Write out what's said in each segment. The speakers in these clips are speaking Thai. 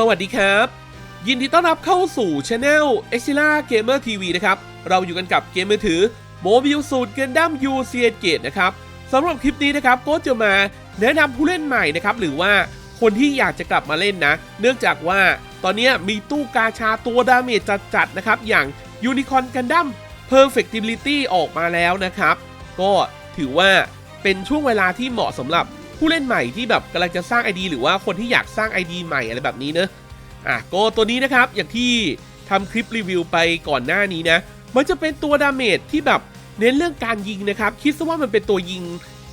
สวัสดีครับ ยินดีต้อนรับเข้าสู่ช anel e x i l a Gamer TV นะครับ เราอยู่กันกับเกมมือถือ Mobile Suit Gundam U c s Gate นะครับสำหรับคลิปนี้นะครับก็จะมาแนะนำผู้เล่นใหม่นะครับ หรือว่าคนที่อยากจะกลับมาเล่นนะ เนื่องจากว่าตอนนี้มีตู้กาชาตัวดาเมจจัดๆนะครับ อย่าง Unicorn Gundam Perfectibility ออกมาแล้วนะครับ ก็ถือว่าเป็นช่วงเวลาที่เหมาะสำหรับ ผู้เล่นใหม่ที่แบบกำลังจะสร้าง ID หรือว่าคนที่อยากสร้าง ID ใหม่อะไรแบบนี้เนอะอะโกตัวนี้นะครับอย่างที่ทำคลิปรีวิวไปก่อนหน้านี้นะมันจะเป็นตัวดาเมจที่แบบเน้นเรื่องการยิงนะครับ คิดซะว่ามันเป็นตัวยิง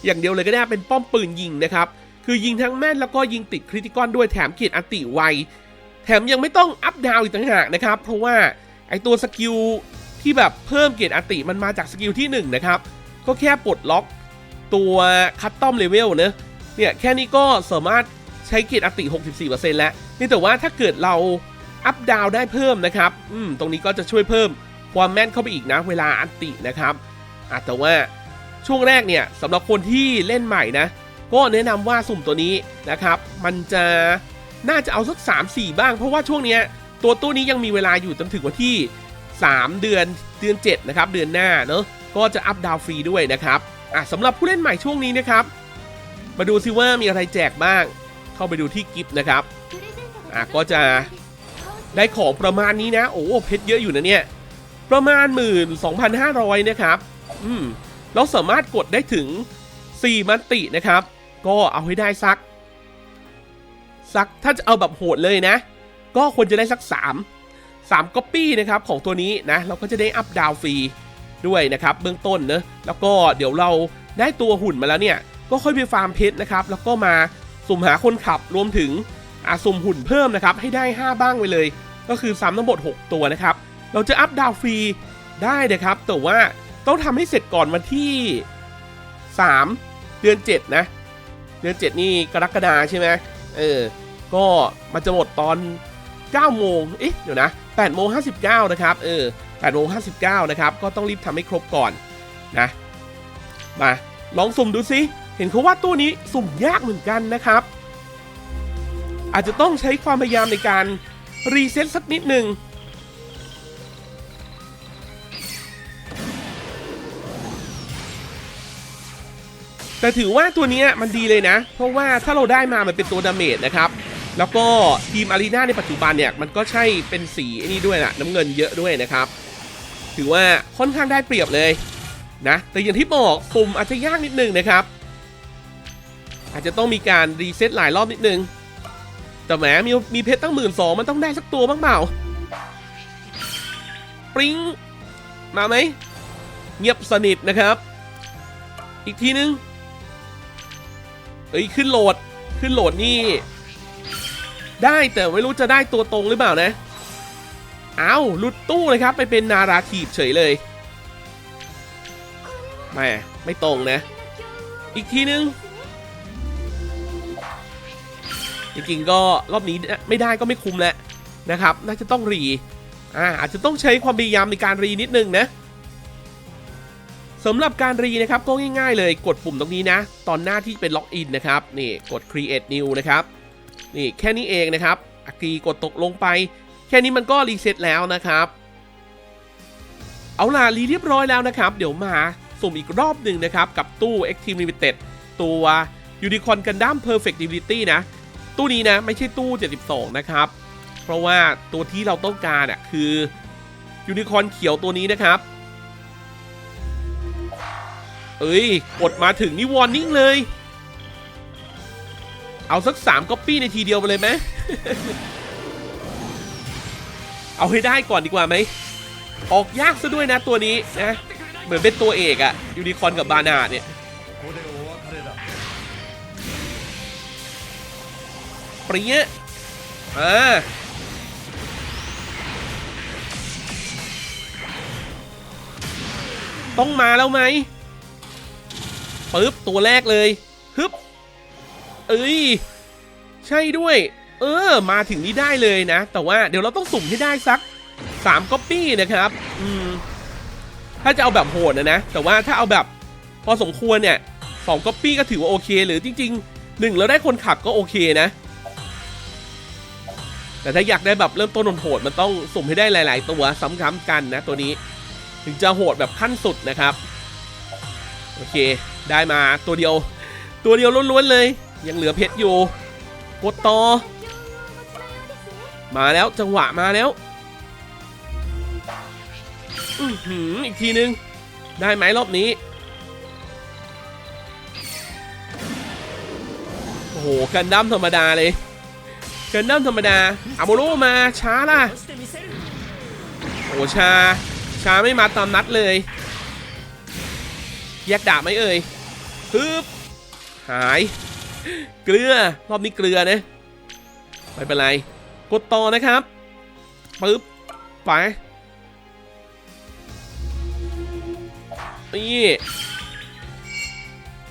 อย่างเดียวเลยก็ได้เป็นป้อมปืนยิงนะครับ คือยิงทั้งแม่นแล้วก็ยิงติดคริติคอนด้วยแถมเกียรติอันติไว แถมยังไม่ต้องอัพดาวอีกต่างหากนะครับ เพราะว่าไอตัวสกิลที่แบบเพิ่มเกียรติอันติมันมาจากสกิลที่1นะครับ ก็แค่ปลดล็อกตัวคัตตอมเลเวลเนะ เนี่ยแค่นี้ก็สามารถใช้เกียรติอันติ 64%แล้วนี่แต่ว่าถ้าเกิดเราอัพดาวได้เพิ่มนะครับ อืม ตรงนี้ก็จะช่วยเพิ่มความแม่นเข้าไปอีกนะ เวลาอันตินะครับอแต่ว่าช่วงแรกเนี่ยสำหรับคนที่เล่นใหม่นะ ก็แนะนำว่าสุ่มตัวนี้นะครับ มันจะน่าจะเอาสัก 3-4 บ้าง เพราะว่าช่วงเนี้ยตัวตู้นี้ยังมีเวลาอยู่จนถึงวันที่ 3 เดือนเดือน 7 นะครับ เดือนหน้าเนอะก็จะอัพดาวฟรีด้วยนะครับอะสำหรับผู้เล่นใหม่ช่วงนี้นะครับ มาดูซิว่ามีอะไรแจกบ้าง เข้าไปดูที่กิฟต์นะครับ อะก็จะได้ของประมาณนี้นะ โอ้เพชรเยอะอยู่นะเนี่ย ประมาณ 12,500 นะครับ อืม เราสามารถกดได้ถึง 4 มันตินะครับ ก็เอาให้ได้สัก สักถ้าจะเอาแบบโหดเลยนะ ก็ควรจะได้สัก 3 3ก๊อปปี้นะครับของตัวนี้นะ เราก็จะได้อัพดาวฟรีด้วยนะครับ เบื้องต้นเนะแล้วก็เดี๋ยวเราได้ตัวหุ่นมาแล้วเนี่ย ก็ค่อยไปฟาร์มเพชรนะครับ แล้วก็มาสุ่มหาคนขับรวมถึงอาสุ่มหุ่นเพิ่มนะครับ ให้ได้ 5 บ้างไปเลย ก็คือซ้ำทั้งหมด6ตัวนะครับ เราจะอัพดาวฟรีได้นะครับ แต่ว่าต้องทำให้เสร็จก่อนวันที่ 3 เดือน 7 นะ เดือน 7 นี่กรกฎาใช่ไหมเออ ก็มันจะหมดตอน 9 โมง เอ๊ะ เดี๋ยวนะ8โมง59 นะครับ เออ8โมง59 นะครับ ก็ต้องรีบทำให้ครบก่อนนะ มา ลองสุ่มดูสิ เห็นเขาว่าตู้นี้สุ่มยากเหมือนกันนะครับ อาจจะต้องใช้ความพยายามในการรีเซ็ตสักนิดหนึ่งแต่ถือว่าตัวนี้มันดีเลยนะ เพราะว่าถ้าเราได้มามันเป็นตัวดาเมจนะครับ แล้วก็ทีมอารีนาในปัจจุบันเนี่ย มันก็ใช่เป็นสีนี่ด้วยนะน้ำเงินเยอะด้วยนะครับ ถือว่าค่อนข้างได้เปรียบเลยนะ แต่อย่างที่บอกปุ่มอาจจะยากนิดนึงนะครับ อาจจะต้องมีการรีเซ็ตหลายรอบนิดนึง แต่แหมมีมีเพชรตั้งหมื่นสองมันต้องได้สักตัวบ้างเปล่าปริ้งมาไหม เงียบสนิทนะครับ อีกทีนึงเอ้ยขึ้นโหลดขึ้นโหลดนี่ ได้แต่ไม่รู้จะได้ตัวตรงหรือเปล่านะ เอาหลุดตู้เลยครับ ไปเป็นนาราทีฟเฉยเลยแหมไม่ตรงนะ อีกทีนึง จริงๆก็รอบนี้ไม่ได้ก็ไม่คุ้มแล้วนะครับ น่าจะต้องรีอ่าอาจจะต้องใช้ความพยายามในการรีนิดนึงนะสำหรับการรีนะครับก็ง่ายๆเลยกดปุ่มตรงนี้นะ ตอนหน้าที่เป็นล็อกอินนะครับนี่กด create new นะครับนี่แค่นี้เองนะครับอากีกดตกลงไป แค่นี้มันก็รีเซ็ตแล้วนะครับ เอาล่ะรีเรียบร้อยแล้วนะครับ เดี๋ยวมาสุ่มอีกรอบหนึ่งนะครับ กับตู้ Extreme Limited ตัว Unicorn Gundam Perfectibility นะ ตู้นี้นะไม่ใช่ตู้ 72 นะครับ เพราะว่าตัวที่เราต้องการอะคือยูนิคอนเขียวตัวนี้นะครับ เอ้ย กดมาถึงนี่วอร์นิ่งเลย เอาสัก3ก๊อปปี้ในทีเดียวไปเลยไหมเอาให้ได้ก่อนดีกว่าไหม ออกยากซะด้วยนะตัวนี้นะ เหมือนเป็นตัวเอกอะยูนิคอนกับบานาเนี่ย ปรี๊ะอ่าต้องมาแล้วไหมปึ๊บ ตัวแรกเลยฮึบเอ้ย ใช่ด้วย เออ มาถึงนี้ได้เลยนะ แต่ว่าเดี๋ยวเราต้องสุ่มให้ได้สัก3ก๊อปปี้นะครับ อืม ถ้าจะเอาแบบโหดนะนะ แต่ว่าถ้าเอาแบบพอสมควรเนี่ยสองก๊อปปี้ก็ถือว่าโอเค หรือจริงๆหนึ่งแล้วได้คนขับก็โอเคนะ แต่ถ้าอยากได้แบบเริ่มต้นโหดมันต้องสุ่มให้ได้หลาย ๆ ตัวซ้ำๆกันนะตัวนี้ ถึงจะโหดแบบขั้นสุดนะครับ โอเค ได้มาตัวเดียว ตัวเดียวล้วน ๆ เลย ยังเหลือเพชรอยู่กดต่อ มาแล้วจังหวะมาแล้วอือหืออีกทีนึง ได้ไหมรอบนี้ โอ้โหกันดั้มธรรมดาเลย กันดั้มธรรมดาอาโมโรมาช้าล่ะ โอ้ชา ชาไม่มาตามนัดเลย แยกดาบไหมเอ่ยฮึบหาย เกลือ รอบนี้เกลือนะไม่เป็นไร กดต่อนะครับปึ๊บไปนี่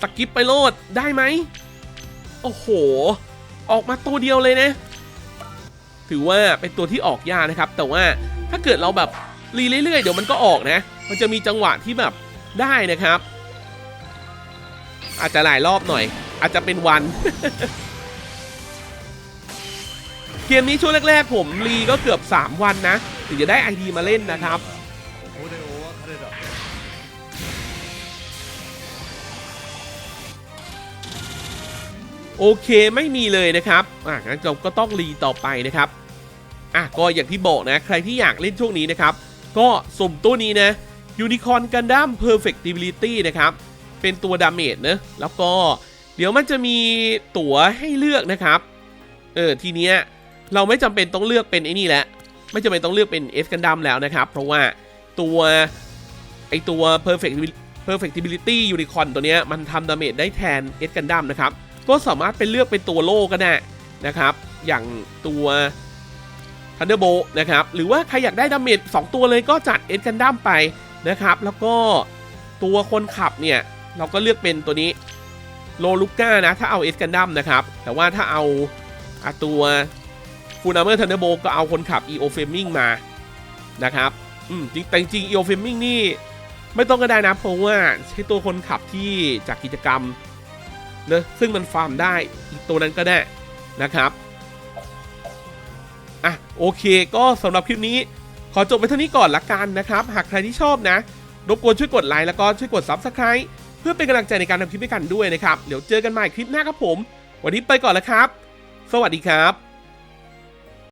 ตะกิปไปโลดได้ไหม โอ้โห ออกมาตัวเดียวเลยนะ ถือว่าเป็นตัวที่ออกยากนะครับ แต่ว่าถ้าเกิดเราแบบรีเรื่อยๆ เดี๋ยวมันก็ออกนะ มันจะมีจังหวะที่แบบได้นะครับ อาจจะหลายรอบหน่อย อาจจะเป็นวัน เกมนี้ช่วงแรกๆ ผมรีก็เกือบ 3 วันนะ ถึงจะได้ไอดีมาเล่นนะครับ โอเคไม่มีเลยนะครับอะงั้นเราก็ต้องรีต่อไปนะครับอะก็อย่างที่บอกนะ ใครที่อยากเล่นช่วงนี้นะครับ ก็สุ่มตัวนี้นะ Unicorn Gundam Perfectibility นะครับ เป็นตัวดาเมจนะแล้วก็เดี๋ยวมันจะมีตั๋วให้เลือกนะครับ เออทีเนี้ยเราไม่จำเป็นต้องเลือกเป็นไอ้นี่แหละไม่จำเป็นต้องเลือกเป็น S Gundam แล้วนะครับ เพราะว่าตัวไอตัว Perfect Perfectibility Unicorn ตัวเนี้ยมันทำดาเมจได้แทน S Gundam นะครับ ก็สามารถเป็นเลือกเป็นตัวโล่ก็ได้นะครับ อย่างตัว Thunderbolt นะครับ หรือว่าใครอยากได้ดาเมจ2ตัวเลยก็จัดเอ็นกันดั้มไปนะครับ แล้วก็ตัวคนขับเนี่ย เราก็เลือกเป็นตัวนี้โลลูก้านะ ถ้าเอาเอสกันดั้มนะครับ แต่ว่าถ้าเอาอะตัวฟูนาเมอร์ทันเดอร์โบก็เอาคนขับ EO f เฟมิงมานะครับอืมจริงแต่จริง EO f เฟมิงนี่ ไม่ต้องก็ได้นะ เพราะว่าใช้ตัวคนขับที่จากกิจกรรม นอะซึ่งมันฟาร์มได้อีกตัวนั้นก็ได้นะครับอะโอเคก็สำหรับคลิปนี้ ขอจบไปเท่านี้ก่อนละกันนะครับ หากใครที่ชอบนะ รบกวนช่วยกดไลค์แล้วก็ช่วยกด Subscribe เพื่อเป็นกำลังใจในการทำคลิปด้วยกันด้วยนะครับ เดี๋ยวเจอกันใหม่คลิปหน้าครับผม วันนี้ไปก่อนแล้วครับ สวัสดีครับ